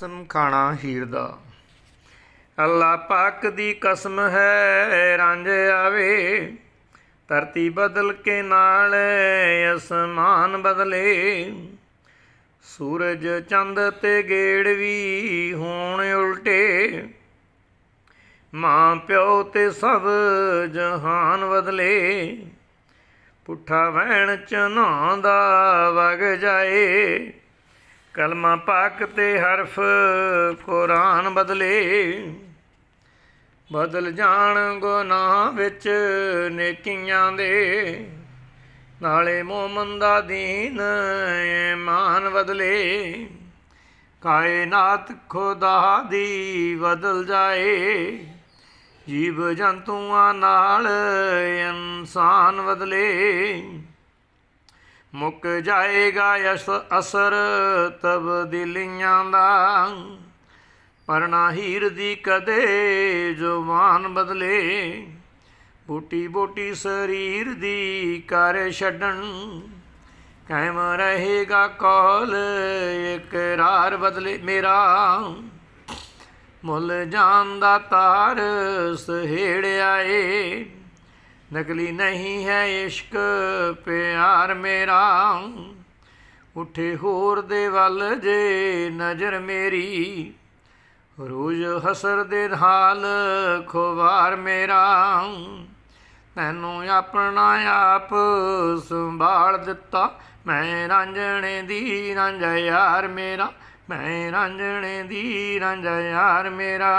ਕਸਮ ਖਾਣਾ ਹੀਰ ਦਾ। ਅੱਲਾ ਪਾਕ ਦੀ ਕਸਮ ਹੈ ਰਾਂਝ ਆਵੇ। ਧਰਤੀ ਬਦਲ ਕੇ ਨਾਲ ਅਸਮਾਨ ਬਦਲੇ। ਸੂਰਜ ਚੰਦ ਤੇ ਗੇੜ ਵੀ ਹੋਣ ਉਲਟੇ। ਮਾਂ ਪਿਓ ਤੇ ਸਭ ਜਹਾਨ ਬਦਲੇ। ਪੁੱਠਾ ਵਹਿਣ ਚ ਨਾਂ ਦਾ ਵਗ ਜਾਏ। ਕਲਮਾ ਪਾਕ ਤੇ ਹਰਫ ਕੁਰਾਨ ਬਦਲੇ। ਬਦਲ ਜਾਣ ਗੁਨਾਹ ਵਿੱਚ ਨੇਕੀਆਂ ਦੇ। ਨਾਲੇ ਮੋਮਨ ਦਾ ਦੀਨ ਈਮਾਨ ਬਦਲੇ। ਕਾਇਨਾਤ ਖੁਦਾ ਦੀ ਬਦਲ ਜਾਏ। ਜੀਵ ਜੰਤੂਆਂ ਨਾਲ ਇਨਸਾਨ ਬਦਲੇ। ਮੁੱਕ ਜਾਏਗਾ ਯਸ ਅਸਰ ਤਬਦੀਲੀਆਂ ਦਾ। ਪਰਣਾ ਹੀਰ ਦੀ ਕਦੇ ਜ਼ੁਬਾਨ ਬਦਲੇ। ਬੂਟੀ ਬੂਟੀ ਸਰੀਰ ਦੀ ਕਰ ਛੱਡਣ। ਕਾਇਮ ਰਹੇਗਾ ਕੌਲ ਇਕਰਾਰ ਬਦਲੇ ਮੇਰਾ। ਮੁੱਲ ਜਾਣ ਦਾ ਤਾਰ ਸਹੇੜਿਆ ਏ ਨਕਲੀ ਨਹੀਂ ਹੈ ਇਸ਼ਕ, ਪਿਆਰ ਮੇਰਾ। ਉਠੇ ਹੋਰ ਦੇ ਵੱਲ ਜੇ ਨਜ਼ਰ ਮੇਰੀ, ਰੋਜ਼ ਹਸਰ ਦੇ ਹਾਲ ਖੁਵਾਰ ਮੇਰਾ। ਤੈਨੂੰ ਆਪਣਾ ਆਪ ਸੰਭਾਲ ਦਿੱਤਾ, ਮੈਂ ਰਾਂਝਣੇ ਦੀ ਰਾਂਝਾ ਯਾਰ ਮੇਰਾ, ਮੈਂ ਰਾਂਝਣੇ ਦੀ ਰਾਂਝਾ ਯਾਰ ਮੇਰਾ।